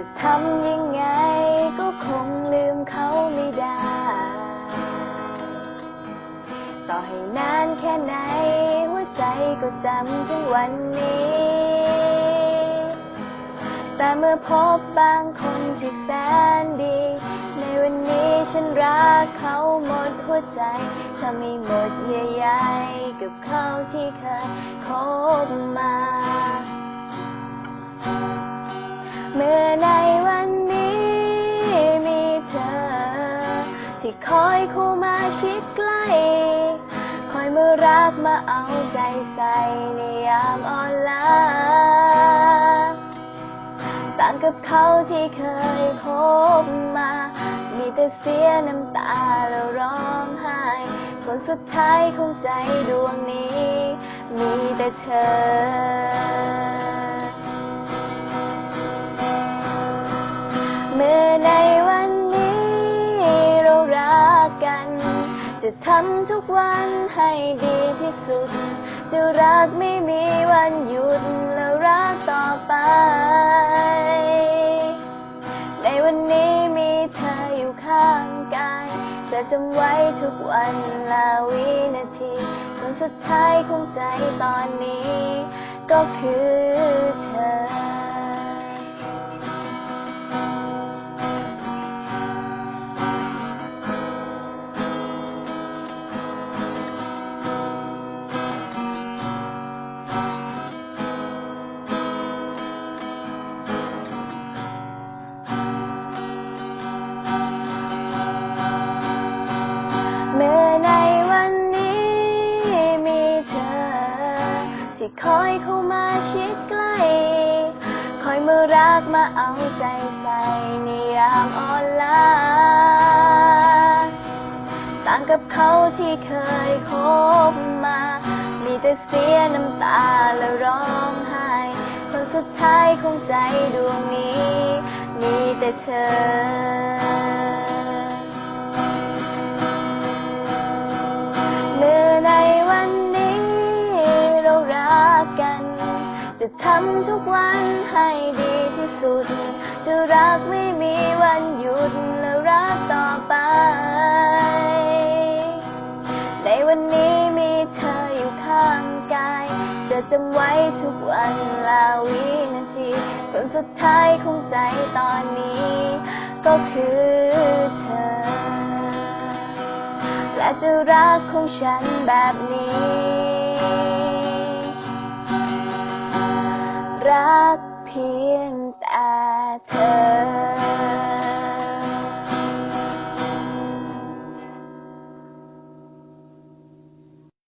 จะทำยังไงก็คงลืมเขาไม่ได้ ต่อให้นานแค่ไหนหัวใจก็จำถึงวันนี้ แต่เมื่อพบบางคนที่แสนดี ในวันนี้ฉันรักเขาหมดหัวใจทำให้หมดเยื่อใยกับเขาที่เคยคบมา คอยคู่มาชิดใกล้ คอยมารักมาเอาใจใส่ในยามอ่อนล้าต่างกับเขาที่เคยคบมา มีแต่เสียน้ำตาแล้วร้องไห้ คนสุดท้ายของใจดวงนี้ มีแต่เธอ กัน จะทำทุกวันให้ดีที่สุด จะรักไม่มีวันหยุดและรักต่อไป ในวันนี้มีเธออยู่ข้างกายจะจำไว้ทุกวันละวินาทีคนสุดท้ายของใจตอนนี้ ก็คือเธอ ที่คอยเข้ามาชิดใกล้ คอยมารักมาเอาใจใส่ในยามอ่อนล้าต่างกับเขาที่เคยคบมา มีแต่เสียน้ำตาและร้องไห้คนสุดท้ายของใจดวงนี้ มีแต่เธอ จะทำทุกวันให้ดีที่สุด จะรักไม่มีวันหยุดและรักต่อไป ในวันนี้มีเธออยู่ข้างกาย จะจำไว้ทุกวันละวินาทีคนสุดท้ายของใจตอนนี้ ก็คือเธอ และจะรักของฉันแบบนี้ รักเพียงแต่เธอ